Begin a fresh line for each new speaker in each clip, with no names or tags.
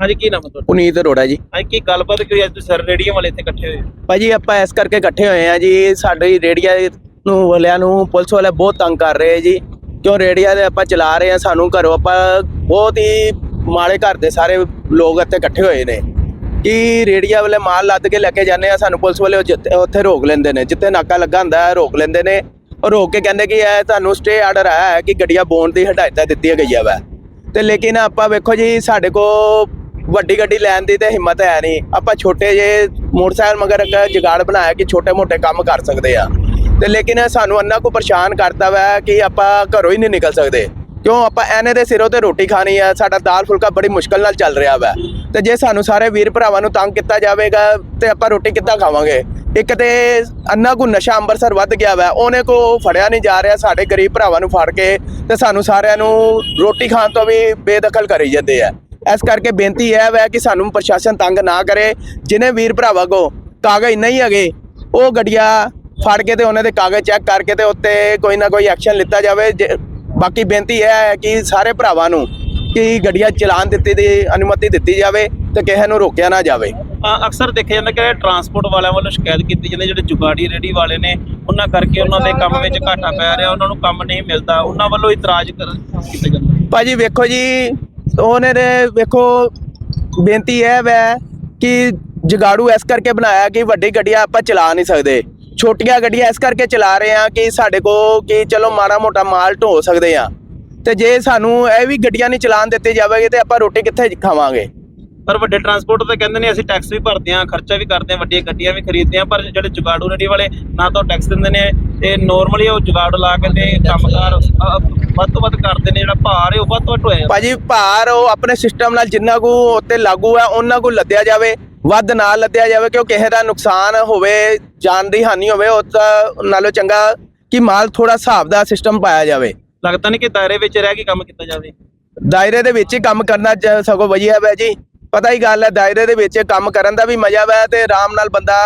ਹਾਂਜੀ ਕੀ ਨਾਮ ਹੈ ਤੁਹਾਡਾ?
ਪੁਨੀਤ ਅਰੋੜਾ ਜੀ।
ਹਾਂਜੀ ਕੀ ਗੱਲਬਾਤ ਅੱਜ ਤੁਸੀਂ ਸਰ ਰੇਡੀਓ ਵਾਲੇ ਇੱਥੇ ਇਕੱਠੇ ਹੋਏ
ਭਾਜੀ ਆਪਾਂ ਇਸ ਕਰਕੇ ਇਕੱਠੇ ਹੋਏ ਆ ਜੀ ਸਾਡੀ ਰੇੜੀਆ ਨੂੰ ਵਾਲਿਆਂ ਨੂੰ ਪੁਲਿਸ ਵਾਲੇ ਬਹੁਤ ਤੰਗ ਕਰ ਰਹੇ ਜੀ। ਕਿਉਂ ਰੇੜੀਆ ਦੇ ਆਪਾਂ ਚਲਾ ਰਹੇ ਆ ਸਾਨੂੰ ਘਰੋਂ ਆਪਾਂ ਬਹੁਤ ਹੀ ਮਾੜੇ ਘਰ ਦੇ ਸਾਰੇ ਲੋਕ ਇੱਥੇ ਇਕੱਠੇ ਹੋਏ ਨੇ। ਕਿ ਰੇੜੀਆ ਵਾਲੇ ਮਾਲ ਲੱਦ ਕੇ ਲੈ ਕੇ ਜਾਂਦੇ ਆ ਸਾਨੂੰ ਪੁਲਿਸ ਵਾਲੇ ਉੱਥੇ ਰੋਕ ਲੈਂਦੇ ਨੇ। ਜਿੱਥੇ ਨਾਕਾ ਲੱਗਾ ਹੁੰਦਾ ਹੈ ਰੋਕ ਲੈਂਦੇ ਨੇ। ਔਰ ਰੋਕ ਕੇ ਕਹਿੰਦੇ ਕਿ ਇਹ ਤੁਹਾਨੂੰ ਸਟੇ ਆਰਡਰ ਆਇਆ ਹੈ ਕਿ ਗੱਡੀਆਂ ਬੋਨ ਦੀ ਹਦਾਇਤਾਂ ਦਿੱਤੀਆਂ ਗਈਆਂ ਵਾ। ਤੇ ਲੇਕਿਨ ਆਪਾਂ ਵੇਖੋ ਜੀ ਸਾਡੇ ਕੋ ਵੱਡੀ ਗੱਡੀ ਲੈਣ ਦੀ ਤੇ ਹਿੰਮਤ ਹੈ ਨਹੀਂ। ਆਪਾਂ ਛੋਟੇ ਜੇ ਮੋਟਰਸਾਈਕਲ ਮਗਰ ਇੱਕ ਜਗਾੜ ਬਣਾਇਆ ਕਿ ਛੋਟੇ ਮੋਟੇ ਕੰਮ ਕਰ ਸਕਦੇ ਆ। ਤੇ ਲੇਕਿਨ ਸਾਨੂੰ ਅੰਨਾ ਕੋ ਪਰੇਸ਼ਾਨ ਕਰਦਾ ਵਾ ਕਿ ਆਪਾਂ ਘਰੋਂ ਹੀ ਨਹੀਂ ਨਿਕਲ ਸਕਦੇ। ਕਿਉਂ? ਆਪਾਂ ਐਨੇ ਦੇ ਸਿਰੋਂ ਤੇ ਰੋਟੀ ਖਾਣੀ ਆ, ਸਾਡਾ ਦਾਲ ਫੁਲਕਾ ਬੜੀ ਮੁਸ਼ਕਲ ਨਾਲ ਚੱਲ ਰਿਹਾ ਵਾ। ਤੇ ਜੇ ਸਾਨੂੰ ਸਾਰੇ ਵੀਰ ਭਰਾਵਾਂ ਨੂੰ ਤੰਗ ਕੀਤਾ ਜਾਵੇਗਾ, ਤੇ ਆਪਾਂ ਰੋਟੀ ਕਿੱਦਾਂ ਖਾਵਾਂਗੇ? ਇੱਕ ਤੇ ਅੰਨਾ ਕੋ ਨਸ਼ਾ ਅੰਮ੍ਰਿਤਸਰ ਵੱਧ ਗਿਆ ਵਾ, ਉਹਨੇ ਕੋ ਫੜਿਆ ਨਹੀਂ ਜਾ ਰਿਹਾ ਸਾਡੇ ਗਰੀਬ ਭਰਾਵਾਂ ਨੂੰ ਫੜ ਕੇ, ਤੇ ਸਾਨੂੰ ਸਾਰਿਆਂ ਨੂੰ ਰੋਟੀ ਖਾਣ ਤੋਂ ਵੀ ਬੇਦਖਲ ਕਰੀ ਜਾਂਦੇ ਆ। ਇਸ ਕਰਕੇ ਬੇਨਤੀ ਹੈ ਕਿ ਸਾਨੂੰ ਪ੍ਰਸ਼ਾਸਨ ਤੰਗ ਨਾ ਕਰੇ ਜਿਨੇ ਵੀਰ ਭਰਾਵਾਂ ਕੋ ਕਾਗਜ਼ ਨਹੀਂ ਹੈਗੇ ਉਹ ਗੱਡੀਆਂ ਫੜ ਕੇ ਤੇ ਉਹਨਾਂ ਦੇ ਕਾਗਜ਼ ਚੈੱਕ ਕਰਕੇ ਤੇ ਉੱਤੇ ਕੋਈ ਨਾ ਕੋਈ ਐਕਸ਼ਨ ਲਿੱਤਾ ਜਾਵੇ। ਬਾਕੀ ਬੇਨਤੀ ਹੈ ਕਿ ਸਾਰੇ ਭਰਾਵਾਂ ਨੂੰ ਕਿ ਗੱਡੀਆਂ ਚਲਾਨ ਦਿੱਤੀ ਦੀ ਅਨੁਮਤੀ ਦਿੱਤੀ ਜਾਵੇ ਤੇ ਕਿਸੇ ਨੂੰ ਰੋਕਿਆ ਨਾ ਜਾਵੇ।
ਅਕਸਰ ਦੇਖਿਆ ਜਾਂਦਾ ਕਿ ਟਰਾਂਸਪੋਰਟ ਵਾਲਿਆਂ ਵੱਲੋਂ ਸ਼ਿਕਾਇਤ ਕੀਤੀ ਜਾਂਦੀ ਜਿਹੜੇ ਜੁਗਾੜੀ ਰੇੜੀ ਵਾਲੇ ਨੇ ਉਹਨਾਂ ਕਰਕੇ ਉਹਨਾਂ ਦੇ ਕੰਮ ਵਿੱਚ ਘਾਟਾ ਪੈ ਰਿਹਾ ਉਹਨਾਂ ਨੂੰ ਕੰਮ ਨਹੀਂ ਮਿਲਦਾ ਉਹਨਾਂ ਵੱਲੋਂ ਇਤਰਾਜ਼ ਕਰ ਕੀਤਾ ਜਾਂਦਾ
ਭਾਜੀ ਵੇਖੋ ਜੀ ਉਹਨੇ ਦੇ ਵੇਖੋ, ਬੇਨਤੀ ਇਹ ਵੈ ਕਿ ਜਗਾੜੂ ਇਸ ਕਰਕੇ ਬਣਾਇਆ ਕਿ ਵੱਡੀ ਗੱਡੀਆਂ ਆਪਾਂ ਚਲਾ ਨਹੀਂ ਸਕਦੇ। ਛੋਟੀਆਂ ਗੱਡੀਆਂ ਇਸ ਕਰਕੇ ਚਲਾ ਰਹੇ ਆ ਕਿ ਸਾਡੇ ਕੋ ਕਿ ਚਲੋ ਮਾੜਾ ਮੋਟਾ ਮਾਲ ਢੋ ਸਕਦੇ ਆ ਤੇ ਜੇ ਸਾਨੂੰ ਇਹ ਵੀ ਗੱਡੀਆਂ ਨਹੀਂ ਚਲਾਉਣ ਦਿੱਤੀ ਜਾਵੇਗੀ ਤੇ ਆਪਾਂ ਰੋਟੀ ਕਿੱਥੇ ਖਾਵਾਂਗੇ?
ਪਰ ਵੱਡੇ ਟਰਾਂਸਪੋਰਟ ਤੇ ਕਹਿੰਦੇ ਨੇ ਅਸੀਂ ਟੈਕਸ ਵੀ ਭਰਦੇ ਹਾਂ ਖਰਚਾ ਵੀ ਕਰਦੇ ਹਾਂ ਵੱਡੀਆਂ ਗੱਡੀਆਂ ਵੀ ਖਰੀਦਦੇ ਹਾਂ ਪਰ ਜਿਹੜੇ ਜੁਗਾੜੂ ਰੇੜੀ ਵਾਲੇ ਨਾ ਤਾਂ ਟੈਕਸ ਦਿੰਦੇ ਨੇ ਤੇ ਨੋਰਮਲੀ ਉਹ ਜੁਗਾੜ ਲਾ ਕੇ ਤੇ ਕੰਮਕਾਰ ਵੱਧ ਤੋਂ ਵੱਧ ਕਰਦੇ ਨੇ ਜਿਹੜਾ ਭਾਰ ਹੈ ਉਹ ਵੱਧ ਤੋਂ ਵੱਧ ਹੋਇਆ
ਭਾਜੀ ਭਾਰ ਉਹ ਆਪਣੇ ਸਿਸਟਮ ਨਾਲ ਜਿੰਨਾ ਕੁ ਉੱਤੇ ਲਾਗੂ ਹੈ ਉਹਨਾਂ ਕੁ ਲੱਦਿਆ ਜਾਵੇ ਵੱਧ ਨਾ ਲੱਦਿਆ ਜਾਵੇ ਕਿਉਂ ਕਿਸੇ ਦਾ ਨੁਕਸਾਨ ਹੋਵੇ ਜਾਨ ਦੀ ਹਾਨੀ ਹੋਵੇ ਉਹ ਤਾਂ ਨਾਲੋਂ ਚੰਗਾ ਕਿ ਮਾਲ ਥੋੜਾ ਹਿਸਾਬ ਦਾ ਸਿਸਟਮ ਪਾਇਆ ਜਾਵੇ।
ਲੱਗਦਾ ਨਹੀਂ ਕਿ ਦਾਇਰੇ ਵਿੱਚ ਰਹਿ ਕੇ ਕੰਮ ਕੀਤਾ ਜਾਵੇ।
ਦਾਇਰੇ ਦੇ ਵਿੱਚ ਹੀ ਕੰਮ ਕਰਨਾ ਸਗੋਂ ਵਧੀਆ ਵੈ ਜੀ ਪਤਾ ਹੀ ਗੱਲ ਹੈ ਦਾਇਰੇ ਦੇ ਵਿੱਚ ਕੰਮ ਕਰਨ ਦਾ ਵੀ ਮਜ਼ਾ ਵੈ ਤੇ ਆਰਾਮ ਨਾਲ ਬੰਦਾ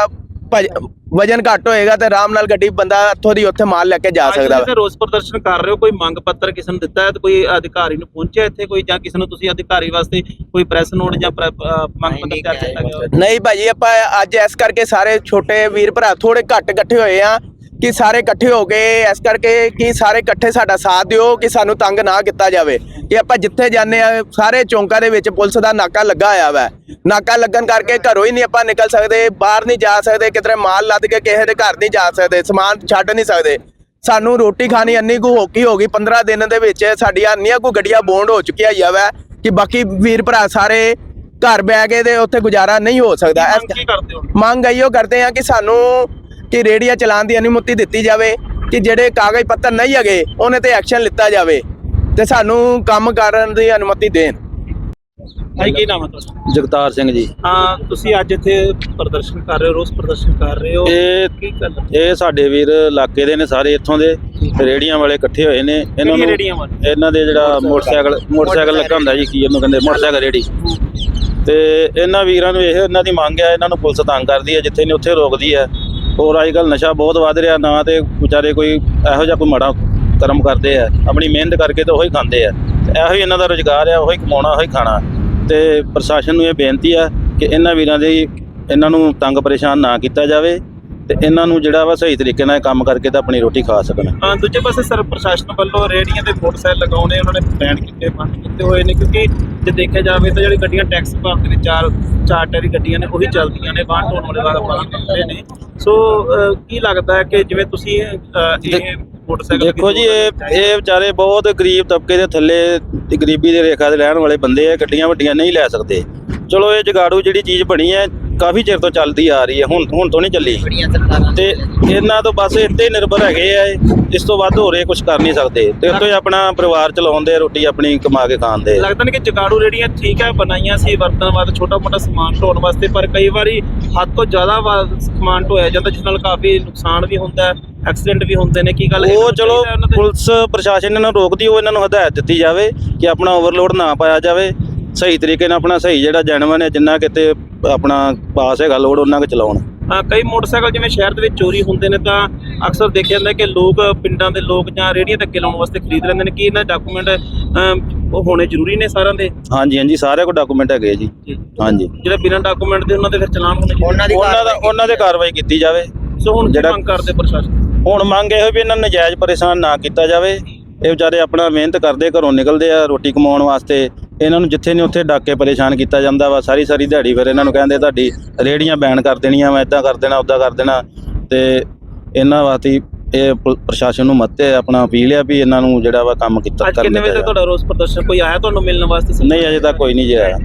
ਭਜ- ਵਜਨ ਘੱਟ ਹੋਏਗਾ ਤੇ ਆਰਾਮ ਨਾਲ ਗੱਡੀ ਬੰਦਾ ਇੱਥੋਂ ਦੀ ਉੱਥੇ ਮਾਲ ਲੈ ਕੇ ਜਾ ਸਕਦਾ
ਤੁਸੀਂ
ਵਾ
ਰੋਸ ਪ੍ਰਦਰਸ਼ਨ ਕਰ ਰਹੇ ਹੋ ਕੋਈ ਮੰਗ ਪੱਤਰ ਕਿਸੇ ਨੂੰ ਦਿੱਤਾ ਹੈ ਤੇ ਕੋਈ ਅਧਿਕਾਰੀ ਨੂੰ ਪਹੁੰਚਿਆ ਇੱਥੇ ਕੋਈ ਜਾਂ ਕਿਸੇ ਨੂੰ ਤੁਸੀਂ ਅਧਿਕਾਰੀ ਵਾਸਤੇ ਕੋਈ ਪ੍ਰੈਸ ਨੋਟ ਜਾਂ ਮੰਗ ਪੱਤਰ ਤਿਆਰ ਕੀਤਾ ਗਿਆ?
ਨਹੀਂ ਭਾਜੀ ਆਪਾਂ ਅੱਜ ਇਸ ਕਰਕੇ ਸਾਰੇ ਛੋਟੇ ਵੀਰ ਭਰਾ ਥੋੜੇ ਘੱਟ ਇਕੱਠੇ ਹੋਏ ਆ ਕਿ ਸਾਰੇ ਇਕੱਠੇ ਹੋ ਗਏ ਇਸ ਕਰਕੇ ਕਿ ਸਾਰੇ ਇਕੱਠੇ ਸਾਡਾ ਸਾਥ ਦਿਓ ਕਿ ਸਾਨੂੰ ਤੰਗ ਨਾ ਕੀਤਾ ਜਾਵੇ। ਕਿ ਆਪਾਂ ਜਿੱਥੇ ਜਾਂਦੇ ਆ ਸਾਰੇ ਚੌਂਕਾਂ ਦੇ ਵਿੱਚ ਪੁਲਿਸ ਦਾ ਨਾਕਾ ਲੱਗਾ ਹੋਇਆ ਵਾ। ਨਾਕਾ ਲੱਗਣ ਕਰਕੇ ਘਰੋਂ ਹੀ ਨਹੀਂ ਆਪਾਂ ਨਿਕਲ ਸਕਦੇ ਬਾਹਰ ਨਹੀਂ ਜਾ ਸਕਦੇ ਕਿਧਰੇ ਮਾਲ ਲੱਦ ਕੇ ਕਿਸੇ ਦੇ ਘਰ ਨਹੀਂ ਜਾ ਸਕਦੇ ਸਮਾਨ ਛੱਡ ਨਹੀਂ ਸਕਦੇ। ਸਾਨੂੰ ਰੋਟੀ ਖਾਣੀ ਇੰਨੀ ਕੁ ਹੋਕੀ ਹੋ ਗਈ 15 ਦਿਨ ਦੇ ਵਿੱਚ ਸਾਡੀਆਂ ਇੰਨੀਆਂ ਕੁ ਗੱਡੀਆਂ ਬੌਂਡ ਹੋ ਚੁੱਕੀਆਂ ਆ ਵਾ ਕਿ ਬਾਕੀ ਵੀਰ ਭਰਾ ਸਾਰੇ ਘਰ ਬੈ ਗਏ ਤੇ ਉੱਥੇ ਗੁਜ਼ਾਰਾ ਨਹੀਂ ਹੋ ਸਕਦਾ।
ਮੰਗ ਕੀ ਕਰਦੇ ਹੋ?
ਮੰਗ ਇਹੋ ਕਰਦੇ ਆ ਕਿ ਸਾਨੂੰ ਕਿ ਰੇੜੀਆਂ ਚਲਾਉਣ ਦੀ ਅਨੁਮਤੀ ਦਿੱਤੀ ਜਾਵੇ ਕਿ ਜਿਹੜੇ ਕਾਗਜ਼ ਪੱਤਰ ਨਹੀਂ ਹੈਗੇ ਉਹਨੇ ਤੇ ਐਕਸ਼ਨ ਲਿੱਤਾ ਜਾਵੇ ਤੇ ਸਾਨੂੰ ਕੰਮ ਕਰਨ ਦੀ ਅਨੁਮਤੀ ਦੇਣ।
ਭਾਈ ਕੀ ਨਾਮ ਹੈ ਤੁਹਾਡਾ?
ਜਗਤਾਰ ਸਿੰਘ ਜੀ।
ਹਾਂ ਤੁਸੀਂ ਅੱਜ ਇੱਥੇ ਪ੍ਰਦਰਸ਼ਨ ਕਰ ਰਹੇ ਹੋ ਰੋਸ ਪ੍ਰਦਰਸ਼ਨ ਕਰ ਰਹੇ ਹੋ।
ਇਹ
ਕੀ ਗੱਲ
ਇਹ ਸਾਡੇ ਵੀਰ ਇਲਾਕੇ ਦੇ ਨੇ ਸਾਰੇ ਇੱਥੋਂ ਦੇ। ਰੇੜੀਆਂ ਵਾਲੇ ਇਕੱਠੇ ਹੋਏ ਨੇ। ਇਹਨਾਂ ਨੂੰ? ਇਹਨਾਂ ਦੇ ਜਿਹੜਾ ਮੋਟਰਸਾਈਕਲ ਮੋਟਰਸਾਈਕਲ ਲੱਗਾ ਹੁੰਦਾ ਜੀ ਕੀ ਇਹਨੂੰ ਕਹਿੰਦੇ ਮੋਟਰਸਾਈਕਲ। ਰੇੜੀ। ਤੇ ਇਹਨਾਂ ਵੀਰਾਂ ਨੂੰ ਇਹ ਇਹਨਾਂ ਦੀ ਮੰਗ ਹੈ ਇਹਨਾਂ ਨੂੰ ਪੁਲਿਸ ਤੰਗ ਕਰਦੀ ਹੈ ਜਿੱਥੇ ਨੇ ਉੱਥੇ ਰੋਕਦੀ ਹੈ। ਹੋਰ ਅੱਜ ਕੱਲ੍ਹ ਨਸ਼ਾ ਬਹੁਤ ਵੱਧ ਰਿਹਾ, ਨਾ ਤੇ ਵਿਚਾਰੇ ਕੋਈ ਇਹੋ ਜਿਹਾ ਕੋਈ ਮਾੜਾ ਕਰਮ ਕਰਦੇ ਆ। ਆਪਣੀ ਮਿਹਨਤ ਕਰਕੇ ਤਾਂ ਉਹੀ ਖਾਂਦੇ ਆ। ਤੇ ਇਹੋ ਹੀ ਇਹਨਾਂ ਦਾ ਰੋਜ਼ਗਾਰ ਆ, ਉਹੀ ਕਮਾਉਣਾ, ਉਹੀ ਖਾਣਾ। ਤੇ ਪ੍ਰਸ਼ਾਸਨ ਨੂੰ ਇਹ ਬੇਨਤੀ ਆ ਕਿ ਇਹਨਾਂ ਵੀਰਾਂ ਦੇ, ਇਹਨਾਂ ਨੂੰ ਤੰਗ ਪਰੇਸ਼ਾਨ ਨਾ ਕੀਤਾ ਜਾਵੇ। ਤੇ ਇਹਨਾਂ ਨੂੰ ਜਿਹੜਾ ਵਾ ਸਹੀ ਤਰੀਕੇ ਨਾਲ ਕੰਮ ਕਰਕੇ ਤੇ ਆਪਣੀ ਰੋਟੀ ਖਾ ਸਕਣ।
ਹਾਂ ਦੂਜੇ ਪਾਸੇ ਸਰ ਪ੍ਰਸ਼ਾਸਨ ਵੱਲੋਂ ਰੇਹੜੀਆਂ ਤੇ ਮੋਟਰਸਾਈਕਲ ਲਗਾਉਣੇ ਉਹਨਾਂ ਨੇ ਬੈਨ ਕੀਤੇ ਬੰਦ ਕੀਤੇ ਹੋਏ ਨੇ ਕਿਉਂਕਿ ਜੇ ਦੇਖਿਆ ਜਾਵੇ ਤਾਂ ਜਿਹੜੀ ਗੱਡੀਆਂ ਟੈਕਸ ਭਰਦੇ ਨੇ ਚਾਰ ਚਾਰ ਟੈਰੀ ਗੱਡੀਆਂ ਨੇ ਉਹੀ ਚੱਲਦੀਆਂ ਨੇ ਵਾਹਨ ਢੋਣ ਵਾਲੇ ਵਾਲਾ ਬੰਦ ਕਰਦੇ ਨੇ। ਸੋ ਕੀ ਲੱਗਦਾ ਹੈ ਕਿ ਜਿਵੇਂ ਤੁਸੀਂ ਇਹ ਮੋਟਰਸਾਈਕਲ
ਦੇਖੋ ਜੀ ਇਹ ਇਹ ਵਿਚਾਰੇ ਬਹੁਤ ਗਰੀਬ ਤਬਕੇ ਦੇ ਥੱਲੇ ਗਰੀਬੀ ਦੇ ਰੇਖਾ ਦੇ ਰਹਿਣ ਵਾਲੇ ਬੰਦੇ ਆ ਗੱਡੀਆਂ ਵੱਡੀਆਂ ਨਹੀਂ ਲੈ ਸਕਦੇ। ਚਲੋ ਇਹ ਜਗਾੜੂ ਜਿਹੜੀ ਚੀਜ਼ ਬਣੀ ਹੈ ਕਾਫੀ ਚਿਰ ਤੋਂ ਚੱਲਦੀ ਆ ਰਹੀ ਹੈ ਹੁਣ ਹੁਣ ਤੋਂ ਨਹੀਂ ਚੱਲੀ। ਤੇ ਇਹਨਾਂ ਤੋਂ ਬਸ ਇੱਥੇ ਹੀ ਨਿਰਭਰ ਹੈਗੇ ਆ ਇਹ। ਇਸ ਤੋਂ ਵੱਧ ਹੋਰ ਇਹ ਕੁਝ ਕਰ ਨਹੀਂ ਸਕਦੇ। ਤੇ ਇੱਥੋਂ ਹੀ ਆਪਣਾ ਪਰਿਵਾਰ ਚਲਾਉਂਦੇ ਰੋਟੀ ਆਪਣੀ ਕਮਾ ਕੇ ਖਾਂਦੇ
ਲੱਗਦਾ ਨਹੀਂ ਕਿ ਜਗਾੜੂ ਰੇੜੀਆਂ ਠੀਕ ਹੈ ਬਣਾਈਆਂ ਸੀ ਵਰਤਣ ਵਾਸਤੇ ਛੋਟਾ ਮੋਟਾ ਸਮਾਨ ਢੋਣ ਵਾਸਤੇ ਪਰ ਕਈ ਵਾਰੀ ਹੱਦ ਤੋਂ ਜ਼ਿਆਦਾ ਵਾ- ਸਮਾਨ ਢੋਇਆ ਜਾਂਦਾ ਜਿਸ ਨਾਲ ਕਾਫੀ ਨੁਕਸਾਨ ਵੀ ਹੁੰਦਾ ਹੈ ਐਕਸੀਡੈਂਟ ਵੀ ਹੁੰਦੇ ਨੇ ਕੀ ਗੱਲ ਇਹਨਾਂ
ਉਹ
ਨੂੰ
ਚਲੋ
ਚਾਹੀਦਾ ਉਹਨਾਂ ਤੇ-
ਪੁਲਿਸ ਪ੍ਰਸ਼ਾਸਨ ਇਹਨਾਂ ਨੂੰ ਰੋਕਦੀ ਉਹ ਇਹਨਾਂ ਨੂੰ ਹਦਾਇਤ ਦਿੱਤੀ ਜਾਵੇ ਕਿ ਆਪਣਾ ਓਵਰਲੋਡ ਨਾ ਪਾਇਆ ਜਾਵੇ। ਸਹੀ ਤਰੀਕੇ ਨਾਲ ਆਪਣਾ ਸਹੀ ਜਿਹੜਾ ਜਨਮਨ ਹੈ ਜਿੰਨਾ ਕਿਤੇ ਆਪਣਾ ਪਾਸ ਹੈਗਾ ਲੋਡ ਉਹਨਾਂ ਕੁ ਚਲਾਉਣ।
ਕਈ ਮੋਟਰਸਾਈਕਲ ਜਿਵੇਂ ਸ਼ਹਿਰ ਦੇ ਵਿੱਚ ਚੋਰੀ ਹੁੰਦੇ ਨੇ ਤਾਂ ਅਕਸਰ ਦੇਖਿਆ ਜਾਂਦਾ ਕਿ ਲੋਕ ਪਿੰਡਾਂ ਦੇ ਲੋਕ ਜਾਂ ਤੇ ਅੱਗੇ ਲਾਉਣ ਵਾਸਤੇ ਖਰੀਦ ਲੈਂਦੇ ਨੇ। ਕਿ ਇਹਨਾਂ ਡਾਕੂਮੈਂਟ ਉਹ ਹੋਣੇ ਜ਼ਰੂਰੀ ਨੇ ਸਾਰਿਆਂ ਦੇ?
ਹਾਂਜੀ ਹਾਂਜੀ ਸਾਰੇ ਕੋਲ ਡਾਕੂਮੈਂਟ ਹੈਗੇ ਜੀ। ਹਾਂਜੀ।
ਜਿਹੜੇ ਬਿਨਾਂ ਡਾਕੂਮੈਂਟ ਦੇ ਉਹਨਾਂ ਦੇ ਫਿਰ ਚਲਾਨ ਹੋਣੇ ਚਾਹੀਦੇ
ਉਹਨਾਂ ਦੀ
ਉਹਨਾਂ ਦਾ ਉਹਨਾਂ ਦੇ ਕਾਰਵਾਈ ਕੀਤੀ ਜਾਵੇ।
ਸੋ ਹੁਣ
ਜਿਹੜਾ-
ਮੰਗ ਕਰਦੇ ਪ੍ਰਸ਼ਾਸਨ?
ਹੁਣ ਮੰਗ ਇਹੋ ਵੀ ਇਹਨਾਂ ਨੂੰ ਨਜਾਇਜ਼ ਪਰੇਸ਼ਾਨ ਨਾ ਕੀਤਾ ਜਾਵੇ। ਇਹ ਵਿਚਾਰੇ ਆਪਣਾ ਮਿਹਨਤ ਕਰਦੇ ਘਰੋਂ ਨਿਕਲਦੇ ਆ ਰੋਟੀ ਕਮਾਉਣ ਵਾਸਤੇ। ਇਹਨਾਂ ਨੂੰ ਜਿੱਥੇ ਨਹੀਂ ਉੱਥੇ ਡੱਕ ਪਰੇਸ਼ਾਨ ਕੀਤਾ ਜਾਂਦਾ ਵਾ ਸਾਰੀ ਸਾਰੀ ਦਿਹਾੜੀ ਫਿਰ ਇਹਨਾਂ ਨੂੰ ਕਹਿੰਦੇ ਤੁਹਾਡੀ ਰੇੜੀਆਂ ਬੈਨ ਕਰ ਦੇਣੀਆਂ ਮੈਂ ਇਦਾਂ ਕਰ ਦੇਣਾ ਉਦਾਂ ਕਰ ਦੇਣਾ। ਤੇ ਇਹਨਾਂ ਵਾਸਤੇ ਇਹ ਪ- ਪ੍ਰਸ਼ਾਸਨ ਨੂੰ ਮੱਤੇ ਆਪਣਾ ਅਪੀਲ ਆ ਵੀ ਇਹਨਾਂ ਨੂੰ ਜਿਹੜਾ ਵਾ ਕੰਮ ਕੀਤਾ
ਅੱਜ ਕਿੰਨੇ ਵਜੇ ਤੱਕ ਤੁਹਾਡਾ ਰੋਸ ਪ੍ਰਦਰਸ਼ਨ? ਕੋਈ ਆਇਆ ਤੁਹਾਨੂੰ ਮਿਲਣ ਵਾਸਤੇ?
ਨਹੀਂ ਅਜੇ ਤੱਕ ਕੋਈ ਨਹੀਂ ਜੀ ਆਇਆ।